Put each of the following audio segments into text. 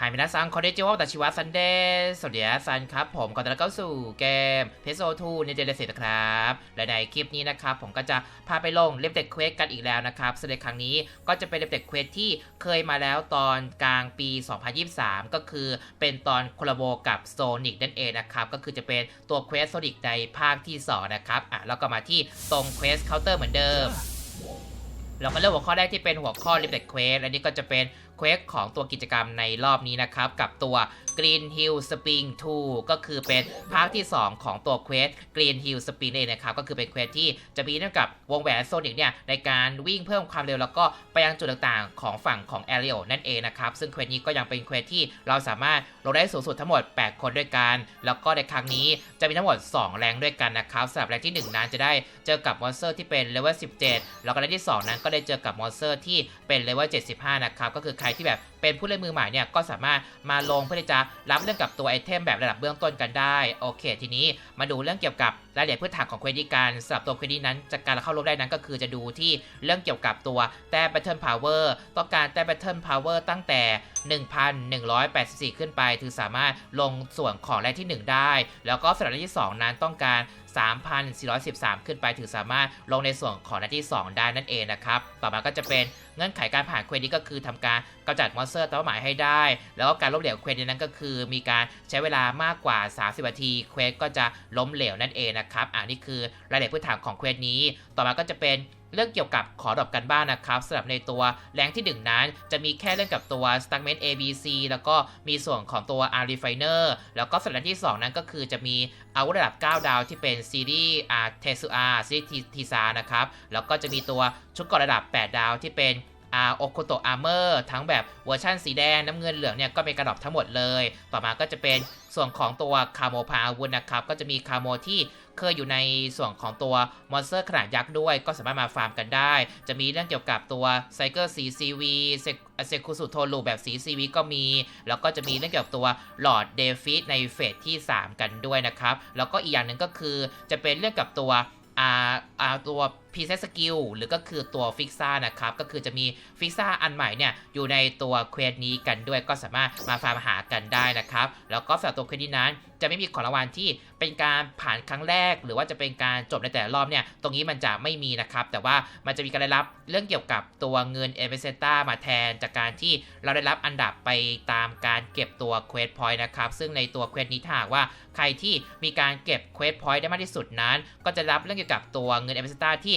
หายมินาซังคอนเดจิวะตัชิวะซันเดย์สวัสดีซันครับ ผมก่อนจะเข้าสู่เกมเพโซทูในเจเนเซตครับ และในคลิปนี้นะครับ ผมก็จะพาไปลงเล็บเด็กเควสกันอีกแล้วนะครับซึ่งในครั้งนี้ก็จะเป็นเล็บเด็กเควสที่เคยมาแล้วตอนกลางปี 2023 ก็คือเป็นตอนโคลาโบกับโซนิกนั่นเองนะครับ ก็คือจะเป็นตัวเควสโซนิกในภาคที่ 2 นะครับอะแล้วก็มาที่ตรงเควสเคาน์เตอร์เหมือนเดิม เราก็เริ่มหัวข้อแรกที่เป็นหัวข้อ Limited Quest อันนี้ก็จะเป็นเควสของตัวกิจกรรมในรอบนี้นะครับ กับตัว Green Hill Spring 2 ก็คือเป็นภาคที่ 2 ของตัวเควส Green Hill Spring เองนะครับ ก็คือเป็นเควสที่จะมีเนื่องกับวงแหวนโซนิกเนี่ยในการวิ่งเพิ่มความเร็วแล้วก็ไปยังจุดต่างๆ ของฝั่งของ a r i o นั่นเองนะครับ ซึ่งเควสนี้ก็ยังเป็นเควสที่เราสามารถลงได้สูงสุดทั้งหมด 8 คนด้วยกัน แล้วก็ในครั้งนี้จะมีทั้งหมด 2 แรงด้วยกันนะครับสำหรับแรงที่ 1 นั้นจะได้เจอกับมอนสเตอร์ที่เป็นเลเวล 17 แล้วก็แรงที่ 2 นั้นก็ได้เจอกับมอนสเตอร์ที่เป็นเลเวล 75 นะครับ ก็คือใครที่แบบเป็นผู้เล่นมือใหม่เนี่ยก็สามารถมาลงเพื่อที่จะรับเรื่องกับตัวไอเทมแบบระดับเบื้องต้นกันได้ โอเค ทีนี้มาดูเรื่องเกี่ยวกับ รายละเอียดพื้นฐานของเควสดีการสำหรับตัวเควสนี้นั้นจากการเข้าร่วมได้นั้นก็คือจะดูที่เรื่องเกี่ยวกับตัวแต้ Battle Power ต้องการแต้ Battle Power ตั้งแต่ 1,184 ขึ้นไปถือสามารถลงส่วนของแรงที่ 1 ได้ แล้วก็สำหรับแรงที่ 2 นั้นต้องการ 3,413 ขึ้นไปถือสามารถลงในส่วนของหน้าที่ 2 ได้นั่นเองนะครับ ต่อมาก็จะเป็น เงื่อนไขการผ่านเควสนี้ก็คือทำการกำจัดมอนสเตอร์ตัวหมายให้ได้ แล้วก็การล้มเหลวเควสนั้นก็คือ มีการใช้เวลามากกว่า 30นาทีเควสก็จะล้มเหลวนั่นเองนะครับอ่านี่คือรายละเอียดพื้นฐานของเควสนี้ ต่อมาก็จะเป็น เรื่องเกี่ยวกับขอดรอปกันบ้านนะครับสำหรับในตัวแรงที่ 1 นั้น จะมีแค่เรื่องกับตัว s t a g m e n t ABC แล้วก็มีส่วนของตัว R Refiner แล้วก็ส่วนแรงที่ 2 นั้นก็คือจะมีอาวุธระดับ 9 ดาวที่เป็นซีรีส์อาเทซูอาซีรีส์ทีซานะครับ แล้วก็จะมีตัวชุดเกราะระดับ 8 ดาวที่เป็นอาโอโคโตอาร์เมอร์ทั้งแบบเวอร์ชันสีแดง น้ำเงินเหลืองเนี่ยก็เป็นกระดอบทั้งหมดเลย ต่อมาก็จะเป็นส่วนของตัวคาโมพาอาวุธนะครับ ก็จะมีคาโมที่ เคยอยู่ในส่วนของตัวมอนสเตอร์ขนาดยักษ์ด้วย ก็สามารถมาฟาร์มกันได้ จะมีเรื่องเกี่ยวกับตัวไซเคิลสีซีวีเซคุสุโทลูแบบสีซีวีก็มี แล้วก็จะมีเรื่องเกี่ยวกับตัวหลอดเดฟิสในเฟสที่ 3 กันด้วยนะครับ แล้วก็อีกอย่างหนึ่งก็คือจะเป็นเรื่องกับตัวอ่าอ่าตัว p ีเซสกิลหรือก็คือตัวฟิกซ่านะครับ ก็คือจะมีฟิกซ่าอันใหม่เนี่ย อยู่ในตัวเควสนี้กันด้วยก็สามารถมาฟาร์มหากันได้นะครับ แล้วก็สำหรับตัวเควสนี้นั้น จะไม่มีของรางวัลที่เป็นการผ่านครั้งแรก หรือว่าจะเป็นการจบในแต่ละรอบเนี่ย ตรงนี้มันจะไม่มีนะครับ แต่ว่ามันจะมีการได้รับเรื่องเกี่ยวกับตัวเงินเอเวเซต้ามาแทนจากการที่เราได้รับอันดับไปตามการเก็บตัวเควสพอยต์นะครับซึ่งในตัวเควสนี้ถ้าหากว่าใครที่มีการเก็บเควสพอยต์ได้มากที่สุดนั้น ก็จะรับเรื่องเกี่ยวกับตัวเงินเอเวเซต้าที่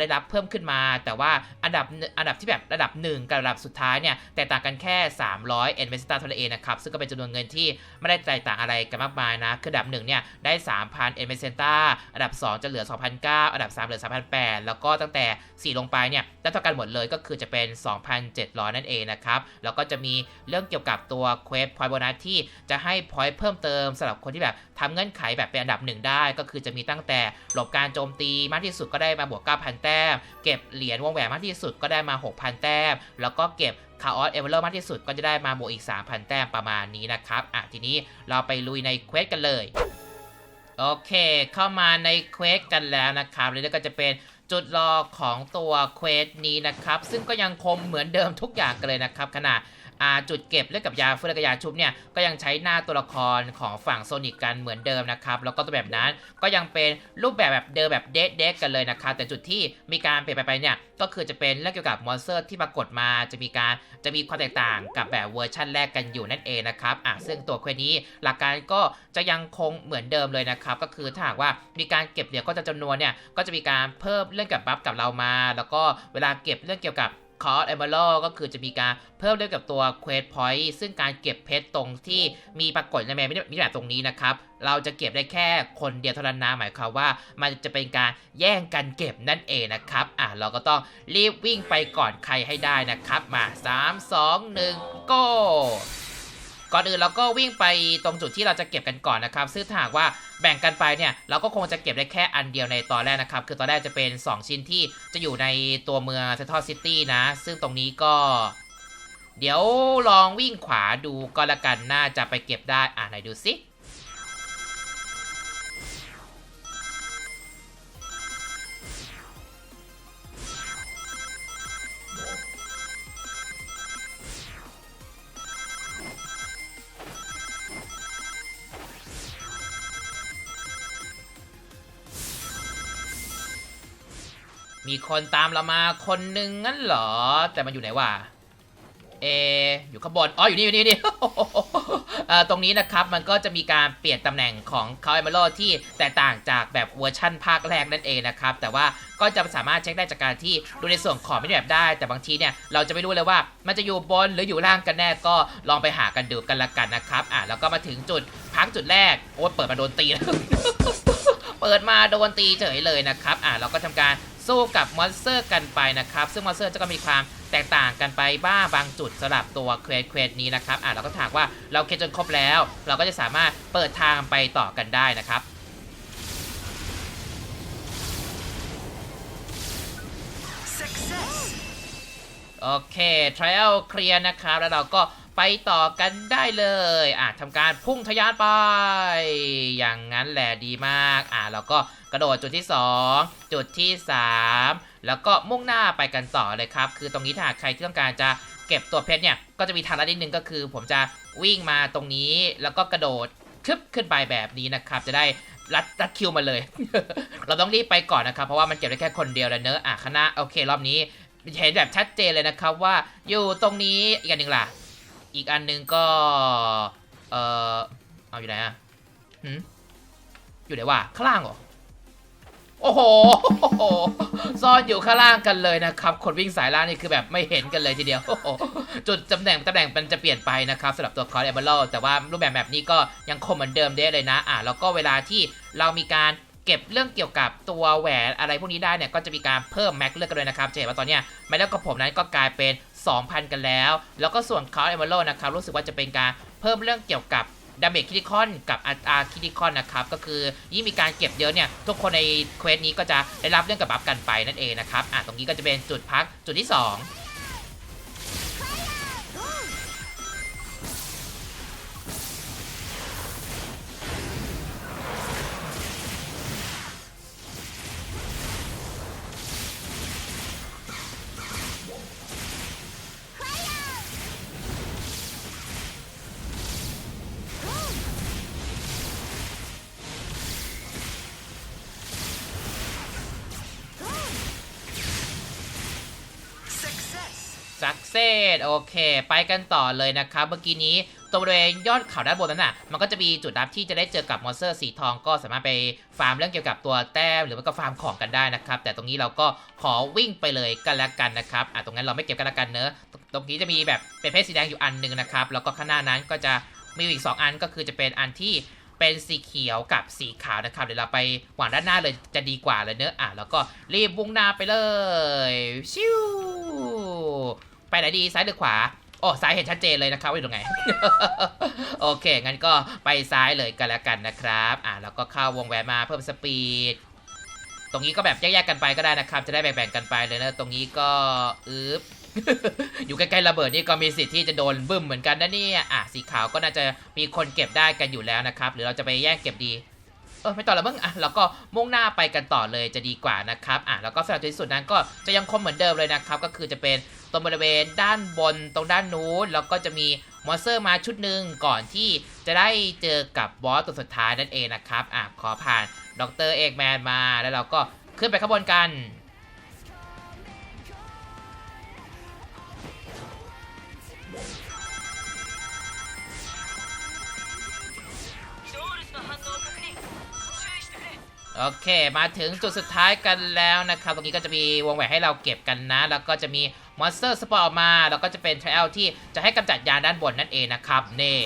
ได้รับเพิ่มขึ้นมา แต่ว่าอันดับอันดับที่แบบระดับ 1 กับระดับสุดท้ายเนี่ยแตกต่างกันแค่ 300 เอ็นเวสตาเท่านั้นเองนะครับซึ่งก็เป็นจำนวนเงินที่ไม่ได้แตกต่างอะไรกันมากมายนะคืออันดับ1เนี่ยได้ 3,000 เอ็นเวสตาอันดับ 2 จะเหลือ 2,009อันดับ 3 เหลือ 3,008 แล้วก็ตั้งแต่ 4 ลงไปเนี่ยได้เท่ากันหมดเลยก็คือจะเป็น 2,700 นั่นเองนะครับแล้วก็จะมีเรื่องเกี่ยวกับตัวเควสพอยต์โบนัสที่จะให้พอยต์เพิ่มเติมสำหรับคนที่แบบทำเงื่อนไขแบบเป็นอันดับหนึ่งได้ ก็คือจะมีตั้งแต่หลบการโจมตีมากที่สุดก็ได้มาบวก9,000แต้ม เก็บเหรียญวงแหวนมากที่สุดก็ได้มา 6,000 แต้ม แล้วก็เก็บคาออสเอเวอร์มากที่สุดก็จะได้มาบวกอีก 3,000 แต้มประมาณนี้นะครับอะทีนี้เราไปลุยในเควสกันเลย โอเค เข้ามาในเควสกันแล้วนะครับแล้วก็จะเป็นจุดรอของตัวเควสนี้นะครับ ซึ่งก็ยังคงเหมือนเดิมทุกอย่างกันเลยนะครับขนาด จุดเก็บเลือดกับยาเฟื่องกับยาชุบเนี่ยก็ยังใช้หน้าตัวละครของฝั่งโซนิกกันเหมือนเดิมนะครับแล้วก็ตัวแบบนั้นก็ยังเป็นรูปแบบแบบเดิมแบบเดเดกันเลยนะครับแต่จุดที่มีการเปลี่ยนไปเนี่ยก็คือจะเป็นเรื่องเกี่ยวกับมอนสเตอร์ที่ปรากฏมาจะมีการจะมีความแตกต่างกับแบบเวอร์ชั่นแรกกันอยู่นั่นเองนะครับอะซึ่งตัวเควนี้หลักการก็จะยังคงเหมือนเดิมเลยนะครับก็คือถ้าหากว่ามีการเก็บเหรียญก็จะจำนวนเนี่ยก็จะมีการเพิ่มเรื่องกับบัฟกับเรามา แล้วก็เวลาเก็บเรื่องเกี่ยวกับ คอร์สเอเมอรัลก็คือจะมีการเพิ่มเรื่องกับตัวเควสพอยต์ซึ่งการเก็บเพชรตรงที่มีปรากฏในแมปมิแบบตรงนี้นะครับเราจะเก็บได้แค่คนเดียวเท่านั้นนะหมายความว่า มันจะเป็นการแย่งกันเก็บนั่นเองนะครับอะเราก็ต้องรีบวิ่งไปก่อนใครให้ได้นะครับมา 3 2 1 go ก่อนอื่นเราก็วิ่งไปตรงจุดที่เราจะเก็บกันก่อนนะครับ ซึ่งถ้าหากว่าแบ่งกันไปเนี่ยเราก็คงจะเก็บได้แค่อันเดียวในตอนแรกนะครับ คือตอนแรกจะเป็น 2 ชิ้นที่จะอยู่ในตัวเมืองเซนทรัลซิตี้นะ ซึ่งตรงนี้ก็ เดี๋ยวลองวิ่งขวาดูก็แล้วกันน่าจะไปเก็บได้อ่าไหนดูสิ มีคนตามเรามาคนหนึ่งงั้นเหรอ แต่มันอยู่ไหนวะเออยู่ข้างบนอ๋ออยู่นี่อยู่นี่อยู่นี่ตรงนี้นะครับมันก็จะมีการเปลี่ยนตำแหน่งของคาเอเมโลที่แตกต่างจากแบบเวอร์ชั่นภาคแรกนั่นเองนะครับ แต่ว่าก็จะสามารถเช็คได้จากการที่ดูในส่วนของไม่ได้แบบได้ แต่บางทีเนี่ยเราจะไม่รู้เลยว่า มันจะอยู่บนหรืออยู่ล่างกันแน่ก็ลองไปหากันดูกันละกันนะครับอะแล้วก็มาถึงจุดพักจุดแรกโอ้เปิดมาโดนตีเปิดมาโดนตีเฉยเลยนะครับอะเราก็ทำการ สู้กับมอนสเตอร์กันไปนะครับ ซึ่งมอนสเตอร์จะก็มีความแตกต่างกันไปบ้างบางจุดสำหรับตัวเควสเควสนี้นะครับอะเราก็ถามว่าเราเคลียร์จนครบแล้ว เราก็จะสามารถเปิดทางไปต่อกันได้นะครับโอเค trial เคลียร์นะครับ แล้วเราก็ ไปต่อกันได้เลยอะทำการพุ่งทะยานไป อย่างนั้นแหละดีมากอะเราก็กระโดดจุดที่ 2 จุดที่ 3 แล้วก็มุ่งหน้าไปกันต่อเลยครับ คือตรงนี้ถ้าใครที่ต้องการจะเก็บตัวเพชรเนี่ย ก็จะมีทางลัดนิดนึงก็คือ ผมจะวิ่งมาตรงนี้ แล้วก็กระโดดคึบขึ้นไปแบบนี้นะครับ จะได้รัดรัดคิวมาเลย เราต้องรีบไปก่อนนะครับ เพราะว่ามันเก็บได้แค่คนเดียวแล้วเนอะอะคณะโอเครอบนี้เห็นแบบชัดเจนเลยนะครับว่าอยู่ตรงนี้อีกอันหนึ่งล่ะ อีกอันหนึ่งก็ เออเอาอยู่ไหนอะหืมอยู่ไหนวะข้างล่างเหรอ โอ้โห ซ่อนอยู่ข้างล่างกันเลยนะครับ คนวิ่งสายล่างนี่คือแบบไม่เห็นกันเลยทีเดียว จุดตำแหน่งตำแหน่งมันจะเปลี่ยนไปนะครับสำหรับตัวคอร์เอเบอร์แต่ว่ารูปแบบแบบนี้ก็ยังคงเหมือนเดิมเด้เลยนะ อะแล้วก็เวลาที่เรามีการเก็บเรื่องเกี่ยวกับตัวแหวนอะไรพวกนี้ได้เนี่ยก็จะมีการเพิ่มแม็กเลือกกันเลยนะครับจะเห็นว่าตอนเนี้ยแม็กเลือกกับผมนั้นก็กลายเป็น 2,000 กันแล้ว แล้วก็ส่วนคาร์เอเมอร์นะครับรู้สึกว่าจะเป็นการเพิ่มเรื่องเกี่ยวกับดาเมจคิติคอนกับอัตราคิติคอนนะครับก็คือยิ่งมีการเก็บเยอะเนี่ยทุกคนในเควสนี้ก็จะได้รับเรื่องกับบัฟกันไปนั่นเองนะครับอะตรงนี้ก็จะเป็นจุดพักจุดที่ 2 สักเซสโอเค ไปกันต่อเลยนะครับ เมื่อกี้นี้ตรงบริเวณยอดเขาด้านบนนั้นน่ะ มันก็จะมีจุดลับที่จะได้เจอกับมอนสเตอร์สีทองก็สามารถไปฟาร์มเรื่องเกี่ยวกับตัวแต้มหรือว่าก็ฟาร์มของกันได้นะครับ แต่ตรงนี้เราก็ขอวิ่งไปเลยกันล้วกันนะครับอะตรงนั้นเราไม่เก็บกันล้วกันเนอะตรงนี้จะมีแบบเป็นเพชรสีแดงอยู่อันหนึ่งนะครับแล้วก็ข้างหน้านั้นก็จะมีอีก 2 อันก็คือจะเป็นอันที่เป็นสีเขียวกับสีขาวนะครับ เดี๋ยวเราไปหวางด้านหน้าเลยจะดีกว่าเลยเนอะอะแล้วก็รีบบุ่งหน้าไปเลยชิว ไปไหนดีซ้ายหรือขวาโอ้ซ้ายเห็นชัดเจนเลยนะครับว่าอยู่ตรงไหน โอเค งั้นก็ไปซ้ายเลยกันแล้วกันนะครับ อ่าแล้วก็เข้าวงแหวนมาเพิ่มสปีด ตรงนี้ก็แบบแยกๆกันไปก็ได้นะครับ จะได้แบ่งๆกันไปเลยนะ ตรงนี้ก็อึ๊บอยู่ใกล้ๆระเบิดนี่ก็มีสิทธิ์ที่จะโดนบึ้มเหมือนกันนะเนี่ย อะสีขาวก็น่าจะมีคนเก็บได้กันอยู่แล้วนะครับ หรือเราจะไปแย่งเก็บดี เออไม่ต่อแล้วมึงอะแล้วก็มุ่งหน้าไปกันต่อเลยจะดีกว่านะครับอะแล้วก็สำหรับจุดที่สุดนั้นก็จะยังคงเหมือนเดิมเลยนะครับ ก็คือจะเป็นตรงบริเวณด้านบนตรงด้านนู้นแล้วก็จะมีมอนสเตอร์มาชุดหนึ่งก่อนที่จะได้เจอกับบอสตัวสุดท้ายนั่นเองนะครับอะขอผ่านดรเอกแมนมาแล้วเราก็ขึ้นไปข้างบนกัน โอเค มาถึงจุดสุดท้ายกันแล้วนะครับ ตรงนี้ก็จะมีวงแหวนให้เราเก็บกันนะ แล้วก็จะมีมอนสเตอร์สปอร์ออกมา แล้วก็จะเป็นทริลที่จะให้กำจัดยานด้านบนนั่นเองนะครับนี่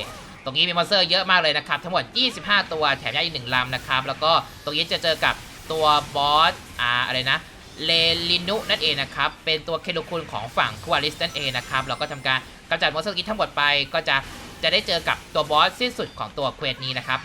ตรงนี้มีมอนสเตอร์เยอะมากเลยนะครับ ทั้งหมด 25 ตัว แถมยาอีกหนึ่งลำนะครับ แล้วก็ตรงนี้จะเจอกับตัวบอสอ่าอะไรนะเลลินุนั่นเองนะครับ เป็นตัวเคโลคุณของฝั่งคูอาริสนั่นเองนะครับ เราก็ทำการกำจัดมอนสเตอร์กี้ทั้งหมดไป ก็จะจะได้เจอกับตัวบอสสิ้นสุดของตัวเควสนี้นะครับ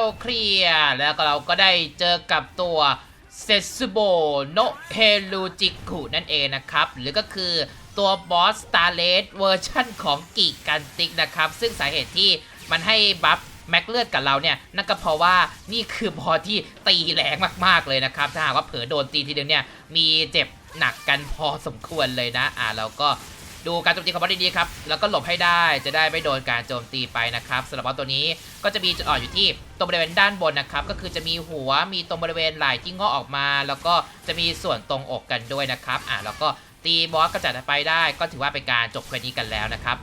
ลเคลียร์แล้วก็เราก็ได้เจอกับตัวเซซุโบโนเฮลูจิคุนั่นเองนะครับ หรือก็คือตัวบอสสตาร์เลสเวอร์ชั่นของกีกันติกนะครับ ซึ่งสาเหตุที่มันให้บัฟแม็กเลือดกับเราเนี่ย นั่นก็เพราะว่านี่คือบอสที่ตีแรงมากๆเลยนะครับ ถ้าหากว่าเผลอโดนตีทีเดียวเนี่ย มีเจ็บหนักกันพอสมควรเลยนะ อ่าเราก็ ดูการโจมตีของบอสดีๆครับ แล้วก็หลบให้ได้จะได้ไม่โดนการโจมตีไปนะครับสำหรับบอสตัวนี้ก็จะมีจุดอ่อนอยู่ที่ตรงบริเวณด้านบนนะครับ ก็คือจะมีหัวมีตรงบริเวณไหล่ที่งอออกมา แล้วก็จะมีส่วนตรงอกกันด้วยนะครับอ่าแล้วก็ตีบอสก็จัดไปได้ ก็ถือว่าเป็นการจบเควสนี้กันแล้วนะครับ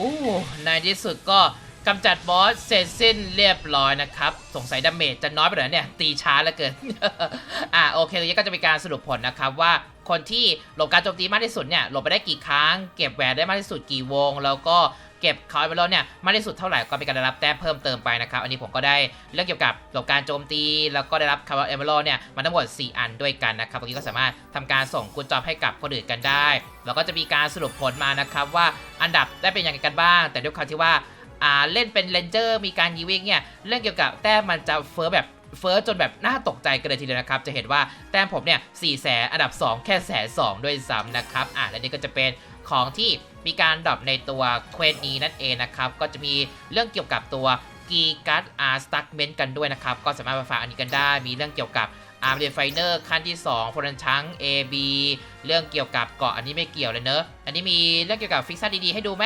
อู้ในที่สุดก็กำจัดบอสเสร็จสิ้นเรียบร้อยนะครับ สงสัยดาเมจจะน้อยไปหน่อยเนี่ย ตีช้าเหลือเกิน อ่าโอเคตรงนี้ก็จะมีการสรุปผลนะครับว่าคนที่หลบการโจมตีมากที่สุดเนี่ยหลบไปได้กี่ครั้ง เก็บแหวนได้มากที่สุดกี่วง แล้วก็ เก็บคอยไปแล้วเนี่ยมากที่สุดเท่าไหร่ก็เป็นการได้รับแต้มเพิ่มเติมไปนะครับอันนี้ผมก็ได้เรื่องเกี่ยวกับหลบการโจมตี แล้วก็ได้รับคาร์บอนเอเมอรัลเนี่ยมาทั้งหมด 4 อันด้วยกันนะครับตรงนี้ก็สามารถทำการส่งกุญจอบให้กับคนอื่นกันได้ แล้วก็จะมีการสรุปผลมานะครับว่าอันดับได้เป็นอย่างไรกันบ้าง แต่ด้วยความที่ว่าอ่าเล่นเป็นเลนเจอร์มีการยีวิ่งเนี่ยเรื่องเกี่ยวกับแต้มมันจะเฟ้อแบบเฟ้อจนแบบน่าตกใจกันเลยทีเดียวนะครับ จะเห็นว่าแต้มผมเนี่ยสี่แสนอันดับ 2 แค่แสนสองด้วยซ้ำนะครับ อ่าและนี่ก็จะเป็น ของที่มีการดรอปในตัวเควสนี้นั่นเองนะครับ ก็จะมีเรื่องเกี่ยวกับตัวกีการ์ดอาร์สตักเมนต์กันด้วยนะครับ ก็สามารถมาฟังอันนี้กันได้ มีเรื่องเกี่ยวกับอาร์เดฟไฟเนอร์ขั้นที่2ฟรันชัง AB เรื่องเกี่ยวกับเกาะอันนี้ไม่เกี่ยวเลยเนอะ อันนี้มีเรื่องเกี่ยวกับฟิกซ่าดีๆให้ดูไหม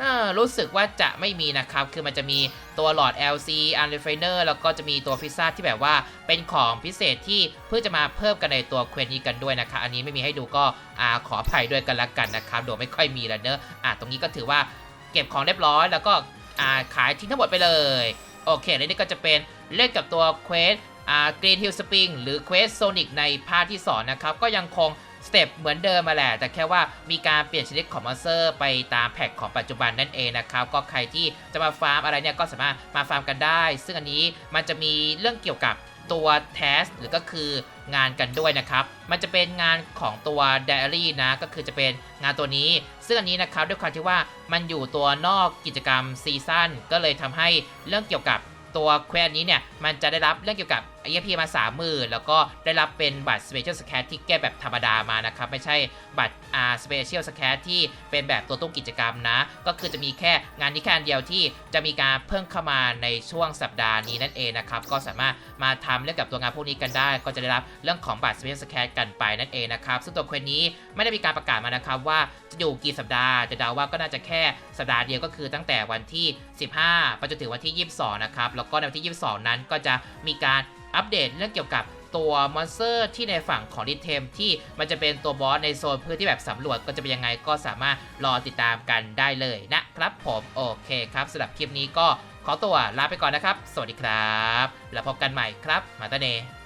เออรู้สึกว่าจะไม่มีนะครับ คือมันจะมีตัวหลอด LC u n r e f i n e r แล้วก็จะมีตัวพิซซ่าที่แบบว่าเป็นของพิเศษที่เพื่อจะมาเพิ่มกันในตัวเควสนี้กันด้วยนะครับ อันนี้ไม่มีให้ดูก็อ่าขออภัยด้วยกันละกันนะครับโดยไม่ค่อยมีแล้วเนอะอ่าตรงนี้ก็ถือว่าเก็บของเรียบร้อยแล้วก็อ่าขายทิ้งทั้งหมดไปเลย โอเคแล้วนี่ก็จะเป็นเล่นกับตัวเควสอ่า Green Hill Spring หรือเควสโซนิกในภาคที่สองนะครับ ก็ยังคง สเต็ปเหมือนเดิมมาแหละ แต่แค่ว่ามีการเปลี่ยนชนิดของมอนสเตอร์ไปตามแพ็กของปัจจุบันนั่นเองนะครับ ก็ใครที่จะมาฟาร์มอะไรเนี่ยก็สามารถมาฟาร์มกันได้ ซึ่งอันนี้มันจะมีเรื่องเกี่ยวกับตัวแทสหรือก็คืองานกันด้วยนะครับ มันจะเป็นงานของตัวไดอารี่นะ ก็คือจะเป็นงานตัวนี้ ซึ่งอันนี้นะครับด้วยความที่ว่ามันอยู่ตัวนอกกิจกรรมซีซั่นก็เลยทำให้เรื่องเกี่ยวกับตัวเควสนี้เนี่ย มันจะได้รับเรื่องเกี่ยวกับ EXP มา30,000แล้วก็ได้รับเป็นบัตร Special s c a t ที่แก้แบบธรรมดามานะครับ ไม่ใช่บัตรอ่า Special s c a t ที่เป็นแบบตัวตู้กิจกรรมนะ ก็คือจะมีแค่งานนี้แค่อันเดียวที่จะมีการเพิ่มเข้ามาในช่วงสัปดาห์นี้นั่นเองนะครับ ก็สามารถมาทำเรื่องกับตัวงานพวกนี้กันได้ ก็จะได้รับเรื่องของบัตร Special s c a t กันไปนั่นเองนะครับ ซึ่งตัวเควสนี้ไม่ได้มีการประกาศมานะครับว่าจะอยู่กี่สัปดาห์แต่เดาว่าก็น่าจะแค่สัปดาห์เดียวก็คือตั้งแต่วันที่ 15ไปจนถึงวันที่ 22 นะครับแล้วก็ในวันที่ 22 นั้นก็จะมีการ อัปเดตเรื่องเกี่ยวกับตัวมอนสเตอร์ที่ในฝั่งของดิเทมที่มันจะเป็นตัวบอสในโซนพื้นที่แบบสำรวจก็จะเป็นยังไงก็สามารถรอติดตามกันได้เลยนะครับผมโอเคครับสำหรับคลิปนี้ก็ขอตัวลาไปก่อนนะครับ สวัสดีครับ แล้วพบกันใหม่ครับ มาตาเน